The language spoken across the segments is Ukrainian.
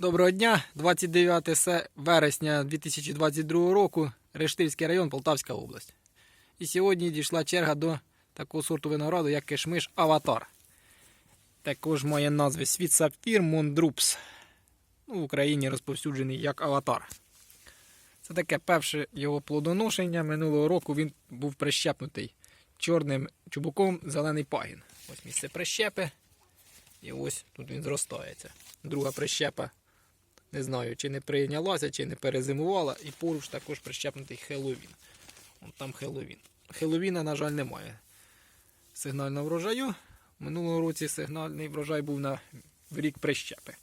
Доброго дня, 29 вересня 2022 року, Рештильський район, Полтавська область. І сьогодні дійшла черга до такого сорту винограду, як кишмиш Аватар. Також має назви Світ Сапфір Мондрупс. Ну, в Україні розповсюджений як Аватар. Це таке перше його плодоношення. Минулого року він був прищепнутий чорним чубуком зелений пагін. Ось місце прищепи. І ось тут він зростається. Друга прищепа не знаю, чи не прийнялася, чи не перезимувала. І поруч також прищепнутий Хеллоуін. Вон там Хеллоуін. Хеллоуіна, на жаль, немає. Сигнального врожаю. Минулого році сигнальний врожай був на рік прищепи.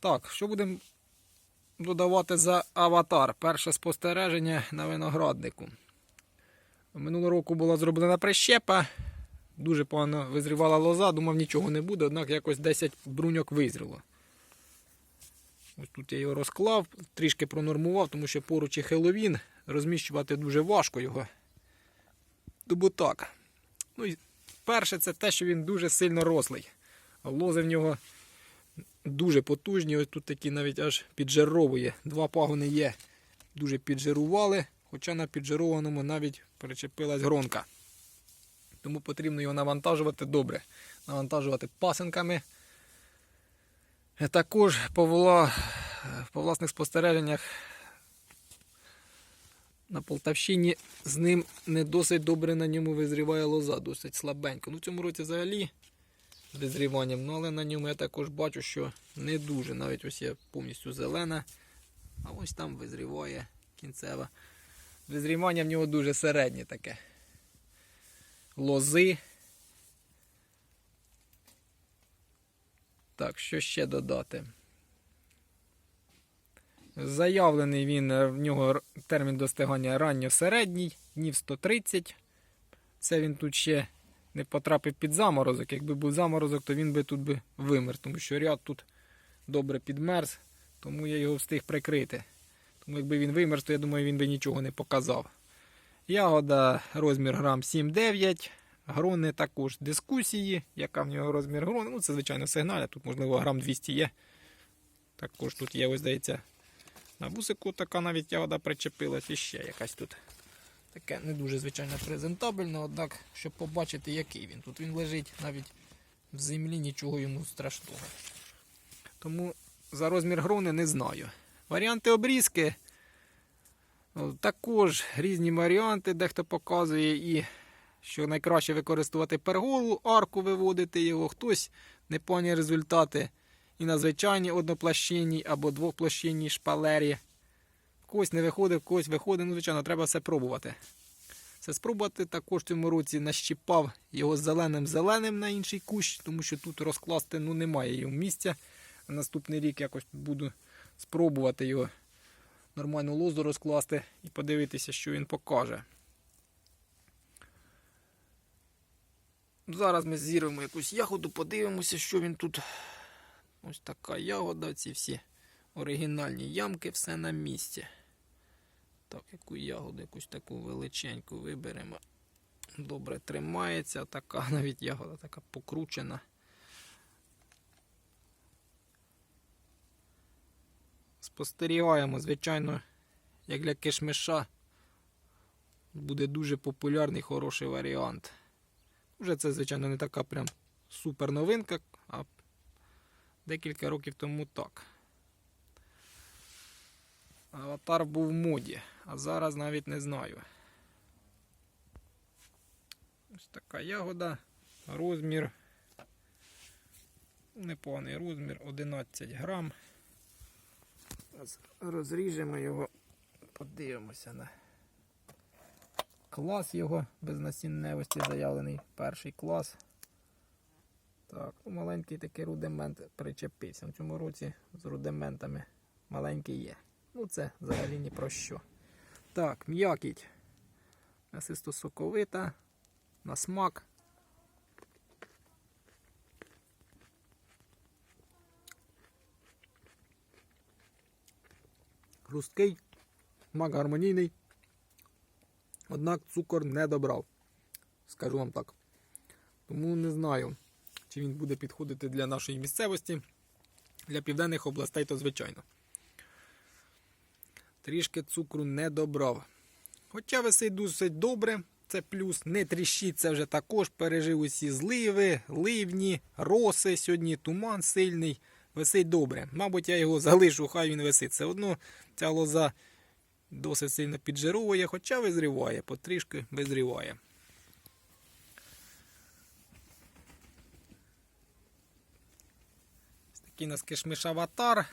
Так, що будемо додавати за аватар? Перше спостереження на винограднику. Минулого року була зроблена прищепа. Дуже погано визрівала лоза, думав нічого не буде, однак якось 10 бруньок визріло. Ось тут я його розклав, трішки пронормував, тому що поруч є Хеллоуін, розміщувати дуже важко його. Тому так. Ну і перше, це те, що він дуже сильно рослий. Лози в нього дуже потужні. Ось тут такі навіть аж піджаровує. Два пагони є, дуже піджирували, хоча на піджированому навіть причепилась гронка. Тому потрібно його навантажувати добре. Навантажувати пасинками. Е, Також Павла, по власних спостереженнях на Полтавщині з ним не досить добре на ньому визріває лоза, досить слабенько. Ну, цьому році взагалі з визріванням, ну, але на ньому я також бачу, що не дуже. Навіть ось є повністю зелена, а ось там визріває кінцева. Визрівання в нього дуже середнє таке. Лози. Так, що ще додати? Заявлений він, е, в нього термін достигання ранньо-середній, днів 130. Це він тут ще не потрапив під заморозок. Якби був заморозок, то він би тут би вимер, тому що ряд тут добре підмерз, тому я його встиг прикрити. Тому якби він вимерз, то я думаю, він би нічого не показав. Ягода розмір грам 7-9. Грони також дискусії, яка в нього розмір грони. Ну, це, звичайно, сигнальне. Тут, можливо, грам 200 є. Також тут є, ось здається, на бусику така навіть ягода причепилась і ще якась тут. Таке не дуже, звичайно, презентабельне, однак, щоб побачити, який він. Тут він лежить навіть в землі, нічого йому страшного. Тому за розмір грони не знаю. Варіанти обрізки. Також різні варіанти, дехто показує і що найкраще використовувати перголу, арку виводити його, хтось непогані результати і на звичайній одноплощинній або двоплощинній шпалері. В когось не виходить, когось виходить. Ну, звичайно, треба все пробувати. Все спробувати також в цьому році нащіпав його зеленим-зеленим на інший кущ, тому що тут розкласти ну, немає його місця. Наступний рік якось буду спробувати його нормальну лозу розкласти і подивитися, що він покаже. Зараз ми зірвемо якусь ягоду, подивимося, що він тут. Ось така ягода, ці всі оригінальні ямки, все на місці. Так, яку ягоду, якусь таку величеньку виберемо. Добре тримається, така навіть ягода така покручена. Спостерігаємо, звичайно, як для кишмиша буде дуже популярний хороший варіант. Вже це, звичайно, не така прям супер новинка, а декілька років тому так. Аватар був в моді, а зараз навіть не знаю. Ось така ягода, розмір. Непоганий розмір 11 грам. Розріжемо його, подивимося на клас його без насінневості заявлений. Перший клас. Так, ну, маленький такий рудимент причепився. В цьому році з рудиментами маленький є. Ну це взагалі ні про що. Так, м'якіть. Насисто соковита. На смак. Хрусткий, смак гармонійний. Однак цукор не добрав. Скажу вам так. Тому не знаю, чи він буде підходити для нашої місцевості. Для південних областей то звичайно. Трішки цукру не добрав. Хоча висить досить добре, це плюс. Не тріщить, це вже також пережив усі зливи, ливні, роси. Сьогодні туман сильний. Висить добре. Мабуть, я його залишу, хай він висить. Все одно ця лоза досить сильно піджировує, хоча визріває, потрішки визріває. Ось Такий нас кишмиш аватар.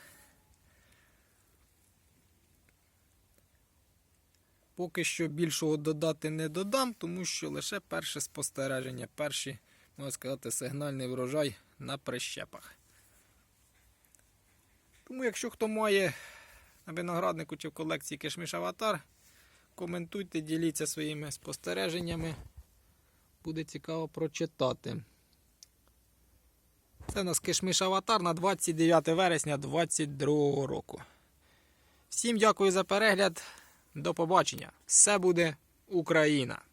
Поки що більшого додати не додам, тому що лише перше спостереження, перші, можна сказати, сигнальний врожай на прищепах. Тому, якщо хто має на винограднику чи в колекції кишміш аватар, коментуйте, діліться своїми спостереженнями. Буде цікаво прочитати. Це у нас Кишміш аватар на 29 вересня 2022 року. Всім дякую за перегляд. До побачення. Все буде Україна!